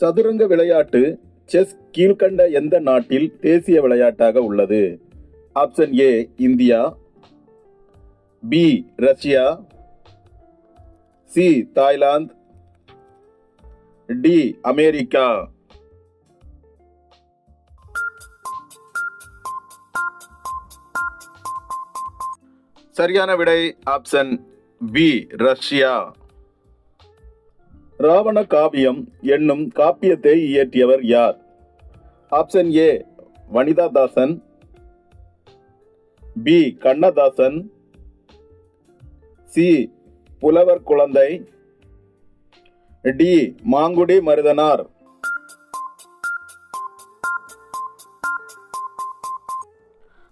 சதுரங்க விளையாட்டு செஸ் கீழ்க்கண்ட எந்த நாட்டில் தேசிய விளையாட்டாக உள்ளது? Option A India. B Russia. C Thailand. D America. சரியான விடை ஆப்ஷன் பி ரஷ்யா. ராவண காவியம் என்னும் காப்பியத்தை இயற்றியவர் யார்? Option A Vanithadasan. B Kannadasan. C Pulavar Kuzhandai. D Mangudi Marudhanar.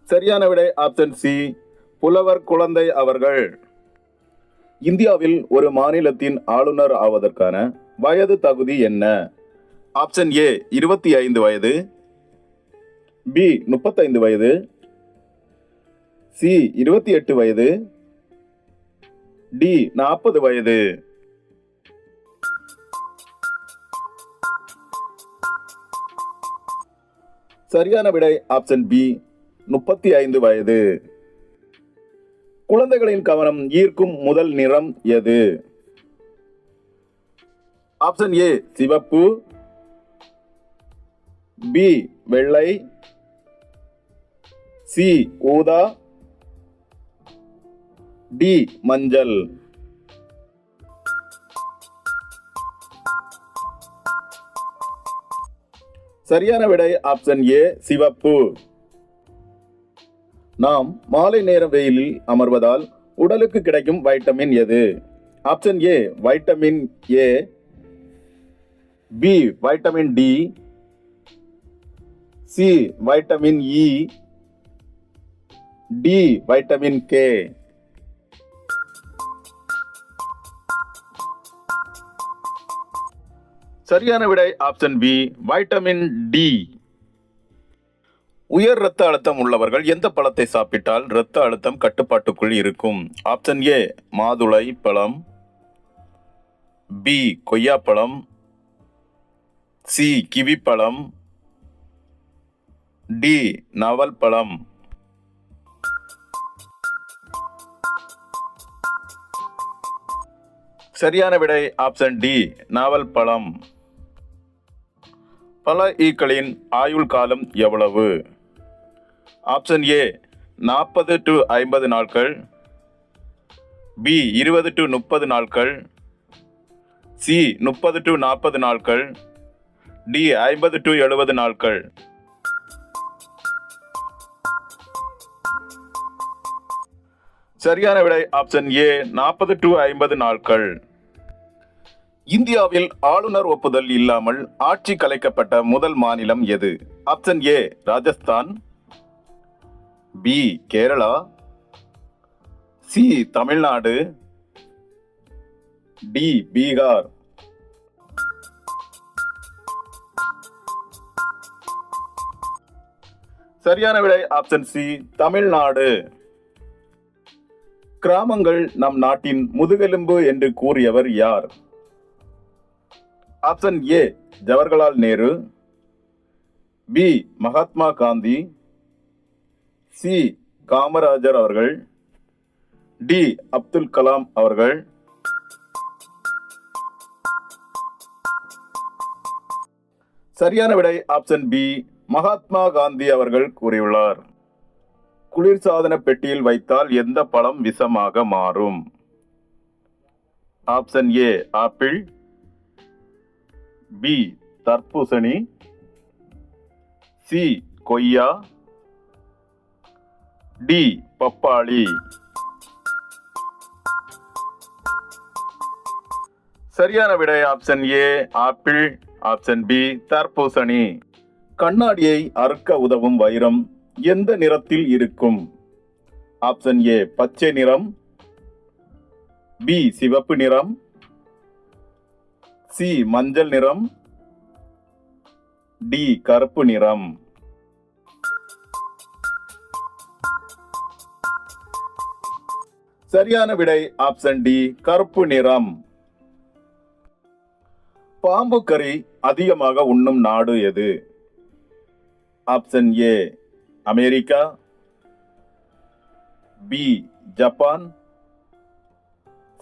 சரியான விடை ஆப்ஷன் சி புலவர் குழந்தை அவர்கள். இந்தியாவில் ஒரு மாநிலத்தின் ஆளுநர் ஆவதற்கான வயது தகுதி என்ன? ஆப்ஷன் ஏ இருபத்தி ஐந்து வயது. பி முப்பத்தைந்து வயது. சி இருபத்தி எட்டு வயது. டி நாற்பது வயது. சரியான விடை ஆப்ஷன் பி முப்பத்தி ஐந்து வயது. குழந்தைகளின் கவனம் ஈர்க்கும் முதல் நிறம் எது? ஆப்ஷன் ஏ சிவப்பு. பி வெள்ளை. சி ஊதா. டி மஞ்சள். சரியான விடை ஆப்ஷன் ஏ சிவப்பு. நாம் மாலை நேர வெயிலில் அமர்வதால் உடலுக்கு கிடைக்கும் வைட்டமின் எது? Option A vitamin A B vitamin D C vitamin e. இ டி வைட்டமின் கே சரியான விடை ஆப்ஷன் பி வைட்டமின் டி உயர் இரத்த அழுத்தம் உள்ளவர்கள் எந்த பழத்தை சாப்பிட்டால் இரத்த அழுத்தம் கட்டுப்பாட்டுக்குள் இருக்கும்? ஆப்ஷன் ஏ மாதுளை பழம். பி கொய்யாப்பழம் சி கிவி பழம். டி நவல் பழம். சரியான விடை ஆப்ஷன் டி நாவல் பழம். பல ஈக்களின் ஆயுள் காலம் எவ்வளவு? ஆப்ஷன் ஏ நாற்பது டு ஐம்பது நாட்கள். பி இருபது டு முப்பது நாட்கள். சி முப்பது டு நாற்பது நாட்கள். டி ஐம்பது டு எழுபது நாட்கள். சரியான விடை ஆப்ஷன் ஏ நாற்பது டு ஐம்பது நாட்கள். இந்தியாவில் ஆளுநர் ஒப்புதல் இல்லாமல் ஆட்சி கலைக்கப்பட்ட முதல் மாநிலம் எது? Option A Rajasthan. B Kerala. C Tamil Nadu. D Bihar. சரியான விடை ஆப்ஷன் சி தமிழ்நாடு. கிராமங்கள் நம் நாட்டின் முதுகெலும்பு என்று கூறியவர் யார்? Option A Jawaharlal Nehru. B Mahatma Gandhi. C. Kamarajar அவர்கள் டி. அப்துல் கலாம் அவர்கள். சரியான விடை ஆப்ஷன் பி. மகாத்மா காந்தி அவர்கள் கூறியுள்ளார். குளிர்சாதன பெட்டியில் வைத்தால் எந்த பழம் விஷமாக மாறும்? Option A. ஆப்பிள். பி. தர்பூசணி. சி. கொய்யா. டி பப்பாளி. சரியான விடை option A apple option B தர்பூசணி. கண்ணாடியை அறுக்க உதவும் வைரம் எந்த நிறத்தில் இருக்கும்? ஆப்ஷன் ஏ பச்சை நிறம். பி சிவப்பு நிறம். சி மஞ்சள் நிறம். டி கருப்பு நிறம். சரியான விடை ஆப்ஷன் டி கருப்பு நிறம். பாம்பு கறி அதிகமாக உண்ணும் நாடு எது? Option A America. B Japan.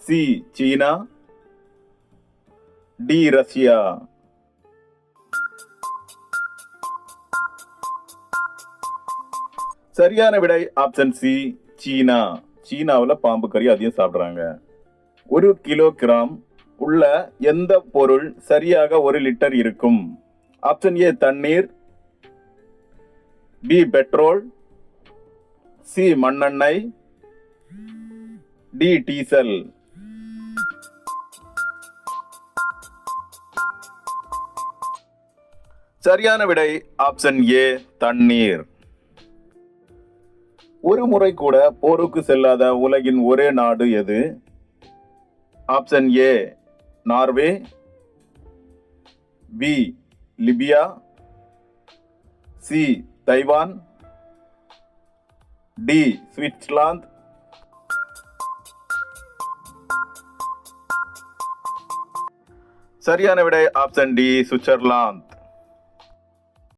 C China. D Russia. சரியான விடை ஆப்ஷன் சி சீனா. சீனாவில் பாம்பு கறி அதிகம் சாப்பிட்றாங்க. ஒரு கிலோகிராம் உள்ள எந்த பொருள் சரியாக ஒரு லிட்டர் இருக்கும்? ஆப்ஷன் ஏ தண்ணீர். B petrol. சி மண்ணெண்ணெய். D diesel. சரியான விடை ஆப்ஷன் ஏ தண்ணீர். ஒரு முறை கூட போருக்கு செல்லாத உலகின் ஒரே நாடு எது? Option A Norway. B Libya. C Taiwan. D Switzerland. சரியான விடை ஆப்ஷன் டி சுவிட்சர்லாந்து.